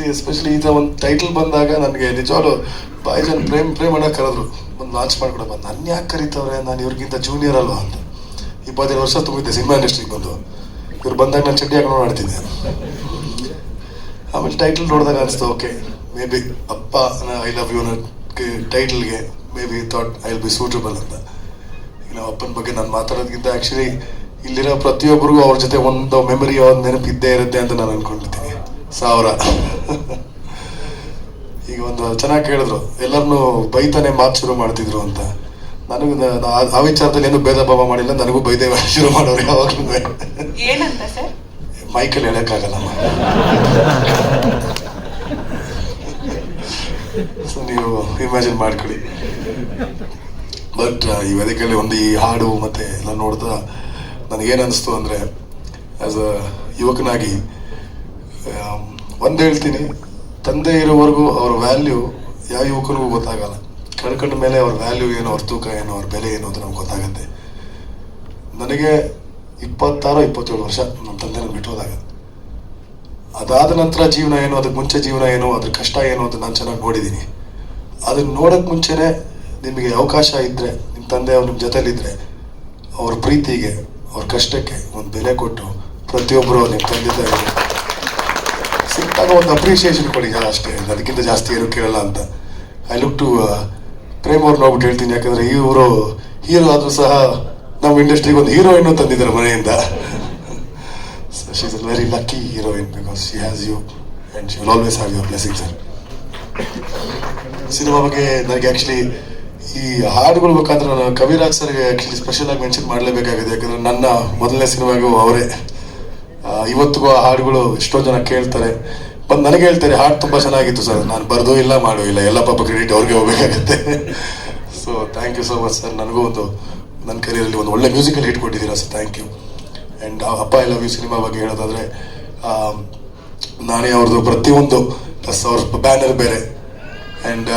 C especially ಈ ಥರ ಒಂದು ಟೈಟಲ್ ಬಂದಾಗ ನನಗೆ ನಿಜವಾಗ್ಲು ಬಾಯ್ ಜನ ಪ್ರೇಮ್ ಪ್ರೇಮ್ ಅಣ್ಣ ಕರೆದ್ರು. ಒಂದು ಲಾಂಚ್ ಮಾಡ್ಕೊಡಪ್ಪ ನನ್ನ ಯಾಕೆ ಕರೀತವ್ರೆ? ನಾನು ಇವ್ರಿಗಿಂತ ಜೂನಿಯರ್ ಅಲ್ವಾ ಅಂತ. ಇಪ್ಪತ್ತೈದು ವರ್ಷ ತುಂಬಿದ್ದೆ ಸಿನಿಮಾ ಇಂಡಸ್ಟ್ರಿಗೆ ಬಂದು. ಇವ್ರು ಬಂದಾಗ ನಾನು ಚಡ್ಡಿ ಹಾಕೊಂಡು ಆಡ್ತಿದ್ದೆ ಆಮೇಲೆ ಟೈಟಲ್ ನೋಡಿದಾಗ ಅನಿಸ್ತು okay maybe Appa I love you ಟೈಟಲ್ಗೆ maybe thought I will be suitable ಅಂತ. ಈಗ ನಾವು ಅಪ್ಪನ ಬಗ್ಗೆ ನಾನು ಮಾತಾಡೋದಕ್ಕಿಂತ ಆ್ಯಕ್ಚುಲಿ ಇಲ್ಲಿರೋ ಪ್ರತಿಯೊಬ್ಬರಿಗೂ ಅವ್ರ ಜೊತೆ ಒಂದು ಮೆಮರಿ ಒಂದು ನೆನಪು ಇದ್ದೇ ಇರುತ್ತೆ ಅಂತ ನಾನು ಅನ್ಕೊಂಡಿರ್ತೀನಿ ಸಾವಿರ. ಈಗ ಒಂದು ಚೆನ್ನಾಗಿ ಕೇಳಿದ್ರು. ಎಲ್ಲರನ್ನೂ ಬೈತಾನೆ ಮಾತು ಶುರು ಮಾಡ್ತಿದ್ರು ಅಂತ. ನನಗೂ ಆ- ವಿಚಾರದಲ್ಲಿ ಏನು ಭೇದ ಭಾವ ಮಾಡಿಲ್ಲ. ನನಗೂ ಬೈದೆ ಶುರು ಮಾಡೋರು ಯಾವಾಗಲೂ. ಮೈಕಲ್ ಹೇಳಕ್ಕಾಗಲ್ಲಮ್ಮ ಸೊ ನೀವು ಇಮ್ಯಾಜಿನ್ ಮಾಡ್ಕೊಳ್ಳಿ. ಬಟ್ ಈ ವೇದಿಕೆಯಲ್ಲಿ ಒಂದು ಈ ಹಾಡು ಮತ್ತೆ ಎಲ್ಲ ನೋಡ್ತಾ ನನಗೇನು ಅನಿಸ್ತು ಅಂದರೆ ಆ್ಯಸ್ ಅ ಯುವಕನಾಗಿ ಒಂದ್ ಹೇಳ್ತೀನಿ, ತಂದೆ ಇರೋವರೆಗೂ ಅವ್ರ ವ್ಯಾಲ್ಯೂ ಯಾವ ಯುವಕನಿಗೂ ಗೊತ್ತಾಗಲ್ಲ. ಕಳ್ಕೊಂಡ ಮೇಲೆ ಅವ್ರ ವ್ಯಾಲ್ಯೂ ಏನು, ಅವ್ರ ತೂಕ ಏನು, ಅವ್ರ ಬೆಲೆ ಏನು ಅಂತ ನಮ್ಗೆ ಗೊತ್ತಾಗುತ್ತೆ. ನನಗೆ ಇಪ್ಪತ್ತಾರು, ಇಪ್ಪತ್ತೇಳು ವರ್ಷ ನಮ್ಮ ತಂದೆ ನನ್ನ ಬಿಟ್ಟು ಹೋದಾಗ ಅದಾದ ನಂತರ ಜೀವನ ಏನು, ಅದಕ್ಕೆ ಮುಂಚೆ ಜೀವನ ಏನು, ಅದ್ರ ಕಷ್ಟ ಏನು ಅಂತ ನಾನು ಚೆನ್ನಾಗಿ ನೋಡಿದ್ದೀನಿ ಅದನ್ನ ನೋಡೋಕ್ಕೆ ಮುಂಚೆನೇ ನಿಮಗೆ ಅವಕಾಶ ಇದ್ದರೆ ನಿಮ್ಮ ತಂದೆ ಅವ್ರು ನಿಮ್ಮ ಜೊತೆಲಿದ್ದರೆ ಅವ್ರ ಪ್ರೀತಿಗೆ, ಅವ್ರ ಕಷ್ಟಕ್ಕೆ ಒಂದು ಬೆಲೆ ಕೊಟ್ಟು ಪ್ರತಿಯೊಬ್ಬರು ನಿಮ್ಮ ತಂದೆ ಸಿಕ್ಕಾಗ ಒಂದು ಅಪ್ರಿಷಿಯೇಷನ್ ಕೊಡಿ ಅಷ್ಟೇ. ಅದಕ್ಕಿಂತ ಜಾಸ್ತಿ ಏನು ಕೇಳಲ್ಲ ಅಂತ. ಐ ಲುಕ್ ಟು ಪ್ರೇಮ್ ಅವ್ರು ನೋಡ್ಬಿಟ್ಟು ಹೇಳ್ತೀನಿ. ಯಾಕಂದ್ರೆ ಇವರು ಹೀರೋ ಆದರೂ ಸಹ ನಮ್ಮ ಇಂಡಸ್ಟ್ರಿಗೆ ಒಂದು ಹೀರೋಯಿನ್ ತಂದಿದ್ದಾರೆ ಮನೆಯಿಂದ. She is very lucky heroine because she has you and she will always have your blessing sir cinema ಬಗ್ಗೆ ನನಗೆ ಆ್ಯಕ್ಚುಲಿ ಈ ಹಾಡುಗಳು ಬೇಕಾದ್ರೆ ನಾನು ಕವಿರಾಜ್ ಸರ್ಗೆ ಆ್ಯಕ್ಚುಲಿ ಸ್ಪೆಷಲ್ ಆಗಿ ಮೆನ್ಷನ್ ಮಾಡಲೇಬೇಕಾಗಿದೆ. ಯಾಕಂದ್ರೆ ನನ್ನ ಮೊದಲನೇ ಸಿನಿಮಾಗೂ ಅವರೇ. ಇವತ್ತಿಗೂ ಆ ಹಾಡುಗಳು ಎಷ್ಟೋ ಜನ ಕೇಳ್ತಾರೆ. ಬಂದು ನನಗೆ ಹೇಳ್ತಾರೆ, ಹಾಡು ತುಂಬ ಚೆನ್ನಾಗಿತ್ತು ಸರ್. ನಾನು ಬರೆದು ಇಲ್ಲ ಮಾಡೋ ಇಲ್ಲ. ಎಲ್ಲ ಪಾಪ ಕ್ರೆಡಿಟ್ ಅವ್ರಿಗೆ ಹೋಗ್ಬೇಕಾಗತ್ತೆ. So thank you so much sir ನನಗೂ ಒಂದು, ನನ್ನ ಕರಿಯರಲ್ಲಿ ಒಂದು ಒಳ್ಳೆ ಮ್ಯೂಸಿಕಲ್ ಹಿಟ್ ಕೊಟ್ಟಿದ್ದೀರಾ sir thank you and Appa I love you cinema ಬಗ್ಗೆ ಹೇಳೋದಾದ್ರೆ ನಾನೇ ಅವ್ರದ್ದು ಪ್ರತಿಯೊಂದು ಪ್ಲಸ್ ಅವ್ರ ಬ್ಯಾನರ್ ಬೇರೆ. ಆ್ಯಂಡ್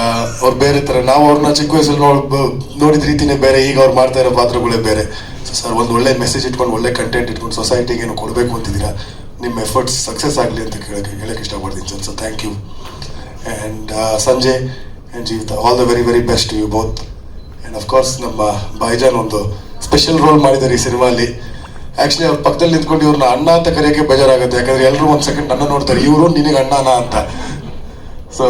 ಅವ್ರು ಬೇರೆ ಥರ. ನಾವು ಅವ್ರನ್ನ ಚಿಕ್ಕ ವಯಸ್ಸಲ್ಲಿ ನೋಡ್ ನೋಡಿದ ರೀತಿನೇ ಬೇರೆ, ಈಗ ಅವ್ರು ಮಾಡ್ತಾ ಇರೋ ಪಾತ್ರಗಳೇ ಬೇರೆ. ಸರ್, ಒಂದು ಒಳ್ಳೆ ಮೆಸೇಜ್ ಇಟ್ಕೊಂಡು, ಒಳ್ಳೆ ಕಂಟೆಂಟ್ ಇಟ್ಕೊಂಡು ಸೊಸೈಟಿಗೆ ಏನು ಕೊಡಬೇಕು ಅಂತಿದ್ದೀರಾ? ನಿಮ್ಮ ಎಫರ್ಟ್ಸ್ ಸಕ್ಸಸ್ ಆಗಲಿ ಅಂತ ಕೇಳಕ್ಕೆ ಹೇಳಕ್ಕೆ ಇಷ್ಟಪಡ್ತೀನಿ, sir. So thank you and Sanjay and Jeevitha all the very very best you both and of course ನಮ್ಮ ಬಾಯ್ಜಾನ್ ಒಂದು ಸ್ಪೆಷಲ್ ರೋಲ್ ಮಾಡಿದ್ದಾರೆ ಈ ಸಿನಿಮಾಲಿ. ಆ್ಯಕ್ಚುಲಿ ಅವ್ರ ಪಕ್ಕದಲ್ಲಿ ನಿಂತ್ಕೊಂಡು ಇವ್ರನ್ನ ಅಣ್ಣ ಅಂತ ಕರೆಯೋಕ್ಕೆ ಬೇಜಾರಾಗುತ್ತೆ. ಯಾಕಂದರೆ ಎಲ್ಲರೂ ಒಂದು ಸೆಕೆಂಡ್ ಅಣ್ಣ ನೋಡ್ತಾರೆ. ಇವರು ನಿನಗೆ ಅಣ್ಣನ ಅಂತ. ಸೊ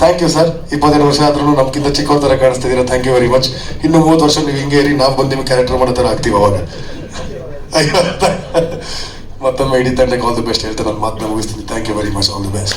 ಥ್ಯಾಂಕ್ ಯು ಸರ್ ಇಪ್ಪತ್ತೆರಡು ವರ್ಷ ಆದ್ರೂ ನಮ್ಗಿಂತ ಚಿಕ್ಕವ್ರ ಥರ ಕಾಣಿಸ್ತಿದ್ದೀರಾ? ಥ್ಯಾಂಕ್ ಯು ವೆರಿ ಮಚ್ ಇನ್ನು ಮೂವತ್ತು ವರ್ಷ ನೀವು ಹಿಂಗೆ ಇರಿ, ನಾವು ಬಂದು ನಿಮ್ಗೆ ಕ್ಯಾರೆಕ್ಟರ್ ಮಾಡೋ ಥರ ಆಗ್ತೀವಿ ಅವಾಗ. ಮತ್ತೊಮ್ಮೆ ಇಡೀ ತಂಡಕ್ಕೆ ಆಲ್ ದಿ ಬೆಸ್ಟ್ ಹೇಳ್ತಾ ನಾನು ಮಾತನ್ನ ಮುಗಿಸ್ತೀನಿ. Thank you very much all the best